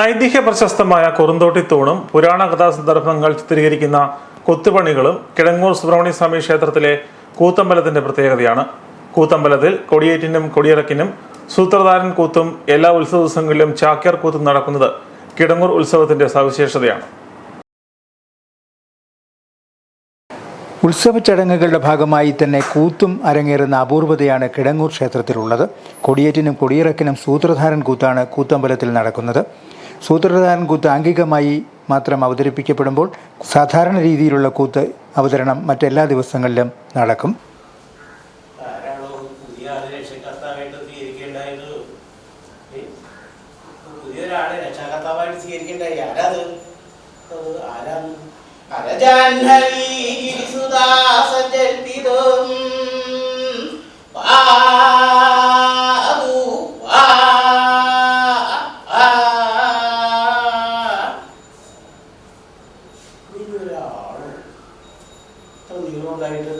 ഐതിഹ്യ പ്രശസ്തമായ കുറുന്തോട്ടി തൂണും പുരാണ കഥാസന്ദർഭങ്ങൾ ചിത്രീകരിക്കുന്ന കൊത്തുപണികളും കിഴങ്ങൂർ സുബ്രഹ്മണ്യ സ്വാമി ക്ഷേത്രത്തിലെ കൂത്തമ്പലത്തിന്റെ പ്രത്യേകതയാണ്. കൂത്തമ്പലത്തിൽ കൊടിയേറ്റിനും കൊടിയിറക്കിനും സൂത്രധാരൻ കൂത്തും എല്ലാ ഉത്സവ ദിവസങ്ങളിലും ചാക്യാർ കൂത്തും നടക്കുന്നത് കിടങ്ങൂർ ഉത്സവത്തിന്റെ സവിശേഷതയാണ്. ഉത്സവ ചടങ്ങുകളുടെ ഭാഗമായി തന്നെ കൂത്തും അരങ്ങേറുന്ന അപൂർവതയാണ് കിടങ്ങൂർ ക്ഷേത്രത്തിലുള്ളത്. കൊടിയേറ്റിനും കൊടിയിറക്കിനും സൂത്രധാരൻ കൂത്താണ് കൂത്തമ്പലത്തിൽ നടക്കുന്നത്. സൂത്രധാരൻ കൂത്ത് ആംഗികമായി മാത്രം അവതരിപ്പിക്കപ്പെടുമ്പോൾ സാധാരണ രീതിയിലുള്ള കൂത്ത് അവതരണം മറ്റെല്ലാ ദിവസങ്ങളിലും നടക്കും? പുതിയൊരാളെ രക്ഷകർത്താവായിട്ട് സ്വീകരിക്കേണ്ടായി. ഗിരിസുദാസജൽപിതം നീളമുണ്ടായിട്ട്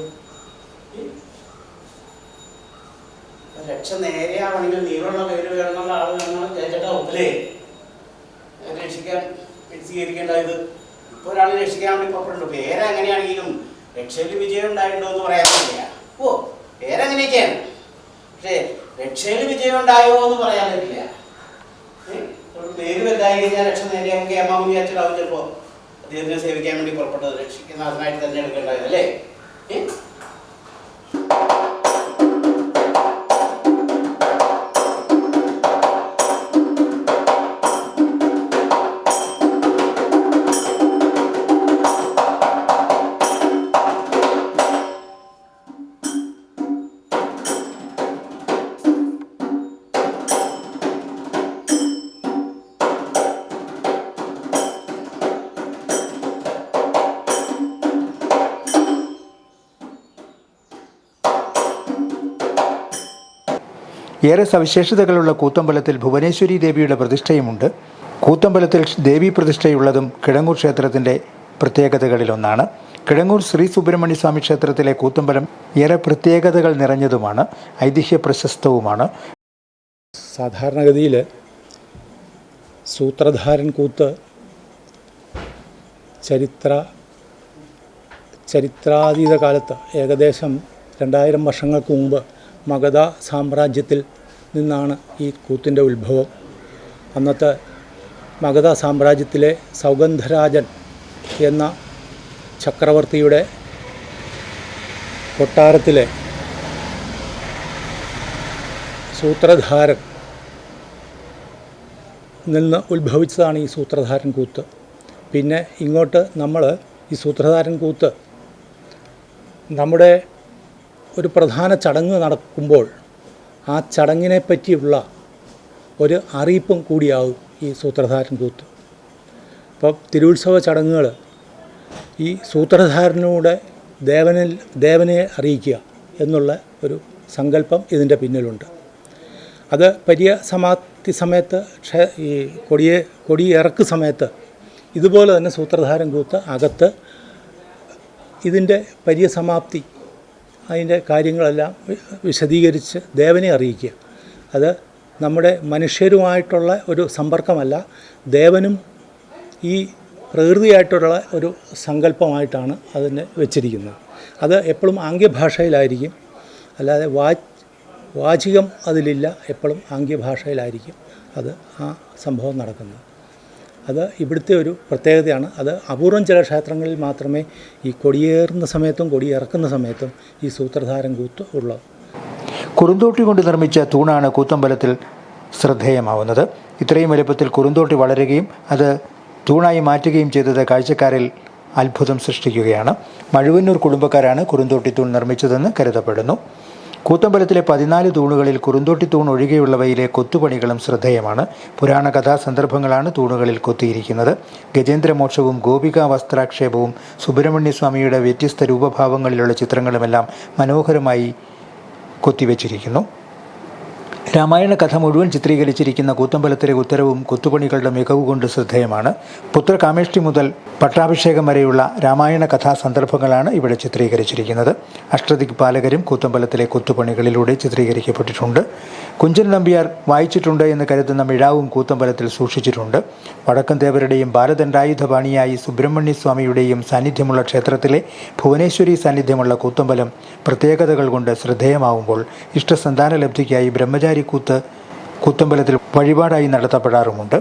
രക്ഷ നേരെയാവണമെങ്കിൽ നീളമുള്ള പേര് വേണമെന്നുള്ള ആൾ വേണമെന്ന് ചേച്ചേട്ടാ ഒപ്പിലേ രക്ഷിക്കാൻ സ്വീകരിക്കേണ്ടത് ഇപ്പൊ ഒരാളെ രക്ഷിക്കാൻ വേണ്ടി പുറപ്പെടുന്നു. പേരെങ്ങനെയാണെങ്കിലും രക്ഷയിൽ വിജയം ഉണ്ടായിട്ടുണ്ടോ എന്ന് പറയാൻ പറ്റില്ല. ഓ പേരെങ്ങനെയൊക്കെയാണ്? പക്ഷേ രക്ഷയിൽ വിജയം ഉണ്ടായോ എന്ന് പറയാൻ പറ്റില്ല. പേര് വലുതായി കഴിഞ്ഞാൽ രക്ഷ നേരെയാവുമ്പോൾ അമ്മാവും അച്ഛനാവും ചിലപ്പോ. അദ്ദേഹത്തിനെ സേവിക്കാൻ വേണ്ടി പുറപ്പെട്ടത് രക്ഷിക്കുന്ന അതിനായിട്ട് തന്നെ എടുക്കേണ്ടത് അല്ലേ? え？ഏറെ സവിശേഷതകളുള്ള കൂത്തമ്പലത്തിൽ ഭുവനേശ്വരി ദേവിയുടെ പ്രതിഷ്ഠയുമുണ്ട്. കൂത്തമ്പലത്തിൽ ദേവി പ്രതിഷ്ഠയുള്ളതും കിഴങ്ങൂർ ക്ഷേത്രത്തിന്റെ പ്രത്യേകതകളിലൊന്നാണ്. കിഴങ്ങൂർ ശ്രീ സുബ്രഹ്മണ്യ സ്വാമി ക്ഷേത്രത്തിലെ കൂത്തമ്പലം ഏറെ പ്രത്യേകതകൾ നിറഞ്ഞതുമാണ്. ഐതിഹ്യ പ്രശസ്തവുമാണ്. സാധാരണഗതിയിൽ സൂത്രധാരൻ കൂത്ത് ചരിത്ര ചരിത്രാതീത കാലത്ത് ഏകദേശം രണ്ടായിരം വർഷങ്ങൾക്ക് മുമ്പ് മഗധ സാമ്രാജ്യത്തിൽ നിന്നാണ് ഈ കൂത്തിന്റെ ഉത്ഭവം. അന്നത്തെ മഗധ സാമ്രാജ്യത്തിലെ സൗഗന്ധരാജൻ എന്ന ചക്രവർത്തിയുടെ കൊട്ടാരത്തിലെ സൂത്രധാരൻ നിന്ന് ഉത്ഭവിച്ചതാണ് ഈ സൂത്രധാരൻ കൂത്ത്. പിന്നെ ഇങ്ങോട്ട് നമ്മൾ ഈ സൂത്രധാരൻ കൂത്ത് നമ്മുടെ ഒരു പ്രധാന ചടങ്ങ് നടക്കുമ്പോൾ ആ ചടങ്ങിനെ പറ്റിയുള്ള ഒരു അറിയിപ്പും കൂടിയാവും ഈ സൂത്രധാരൻ കൂത്ത്. ഇപ്പോൾ തിരുവുത്സവ ചടങ്ങുകൾ ഈ സൂത്രധാരനൂടെ ദേവനിൽ ദേവനെ അറിയിക്കുക എന്നുള്ള ഒരു സങ്കല്പം ഇതിന്റെ പിന്നിലുണ്ട്. അത് പരിയ സമാപ്തി സമയത്ത് ഈ കൊടിയെ കൊടി ഇറക്ക് സമയത്ത് ഇതുപോലെ തന്നെ സൂത്രധാരൻ കൂത്ത് അകത്ത് ഇതിന്റെ പരിയസമാപ്തി അതിന്റെ കാര്യങ്ങളെല്ലാം വിശദീകരിച്ച് ദേവനെ അറിയിക്കുക. അത് നമ്മുടെ മനുഷ്യരുമായിട്ടുള്ള ഒരു സമ്പർക്കമല്ല ദേവനും ഈ പ്രകൃതിയായിട്ടുള്ള ഒരു സങ്കല്പമായിട്ടാണ് അതിനെ വെച്ചിരിക്കുന്നത്. അത് എപ്പോഴും ആംഗ്യഭാഷയിലായിരിക്കും. അല്ലാതെ വാ വാചികം അതിലില്ല എപ്പോഴും ആംഗ്യഭാഷയിലായിരിക്കും അത് ആ സംഭവം നടക്കുന്നത്. അത് ഇവിടുത്തെ ഒരു പ്രത്യേകതയാണ്. അത് അപൂർവം ചില ക്ഷേത്രങ്ങളിൽ മാത്രമേ ഈ കൊടിയേറുന്ന സമയത്തും കൊടിയിറക്കുന്ന സമയത്തും ഈ സൂത്രധാരം കൂത്ത് ഉള്ളത് കുറുന്തോട്ടി കൊണ്ട് നിർമ്മിച്ച തൂണാണ് കൂത്തമ്പലത്തിൽ ശ്രദ്ധേയമാവുന്നത്. ഇത്രയും വലുപ്പത്തിൽ കുറുന്തോട്ടി വളരുകയും അത് തൂണായി മാറ്റുകയും ചെയ്തത് കാഴ്ചക്കാരിൽ അത്ഭുതം സൃഷ്ടിക്കുകയാണ്. മഴുവന്നൂർ കുടുംബക്കാരാണ് കുറുന്തോട്ടി തൂൺ നിർമ്മിച്ചതെന്ന് കരുതപ്പെടുന്നു. കൂത്തമ്പലത്തിലെ പതിനാല് തൂണുകളിൽ കുറുന്തോട്ടി തൂൺ ഒഴികെയുള്ളവയിലെ കൊത്തുപണികളും ശ്രദ്ധേയമാണ്. പുരാണ കഥാ സന്ദർഭങ്ങളാണ് തൂണുകളിൽ കൊത്തിയിരിക്കുന്നത്. ഗജേന്ദ്രമോക്ഷവും ഗോപിക വസ്ത്രാക്ഷേപവും സുബ്രഹ്മണ്യസ്വാമിയുടെ വ്യത്യസ്ത രൂപഭാവങ്ങളിലുള്ള ചിത്രങ്ങളുമെല്ലാം മനോഹരമായി കൊത്തിവെച്ചിരിക്കുന്നു. രാമായണ കഥ മുഴുവൻ ചിത്രീകരിച്ചിരിക്കുന്ന കൂത്തമ്പലത്തിലെ ഉത്തരവും കൊത്തുപണികളുടെ മികവ് കൊണ്ട് ശ്രദ്ധേയമാണ്. പുത്രകാമേഷ്ടി മുതൽ പട്ടാഭിഷേകം വരെയുള്ള രാമായണ കഥാ സന്ദർഭങ്ങളാണ് ഇവിടെ ചിത്രീകരിച്ചിരിക്കുന്നത്. അഷ്ടദിക് പാലകരും കൂത്തമ്പലത്തിലെ കൊത്തുപണികളിലൂടെ ചിത്രീകരിക്കപ്പെട്ടിട്ടുണ്ട്. കുഞ്ചൻ നമ്പ്യാർ വായിച്ചിട്ടുണ്ട് എന്ന് കരുതുന്ന മിഴാവും കൂത്തമ്പലത്തിൽ സൂക്ഷിച്ചിട്ടുണ്ട്. വടക്കൻ ദേവരുടെയും ഭാരതണ്ടായുധപാണിയായി സുബ്രഹ്മണ്യ സ്വാമിയുടെയും സാന്നിധ്യമുള്ള ക്ഷേത്രത്തിലെ ഭുവനേശ്വരി സാന്നിധ്യമുള്ള കൂത്തമ്പലം പ്രത്യേകതകൾ കൊണ്ട് ശ്രദ്ധേയമാവുമ്പോൾ ഇഷ്ടസന്താന ലബ്ധിക്കായി ബ്രഹ്മചാരി കൂത്ത് കൂത്തമ്പലത്തിൽ വഴിപാടായി നടത്തപ്പെടാറുമുണ്ട്.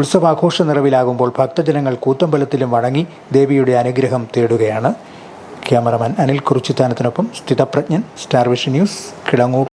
ഉത്സവാഘോഷ നിറവിലാകുമ്പോൾ ഭക്തജനങ്ങൾ കൂത്തമ്പലത്തിലും വണങ്ങി ദേവിയുടെ അനുഗ്രഹം തേടുകയാണ്. ക്യാമറമാൻ അനിൽ കുറിച്ചിത്താനത്തിനൊപ്പം സ്ഥിതപ്രജ്ഞൻ സ്റ്റാർ വിഷൻ ന്യൂസ് കിടങ്ങൂർ.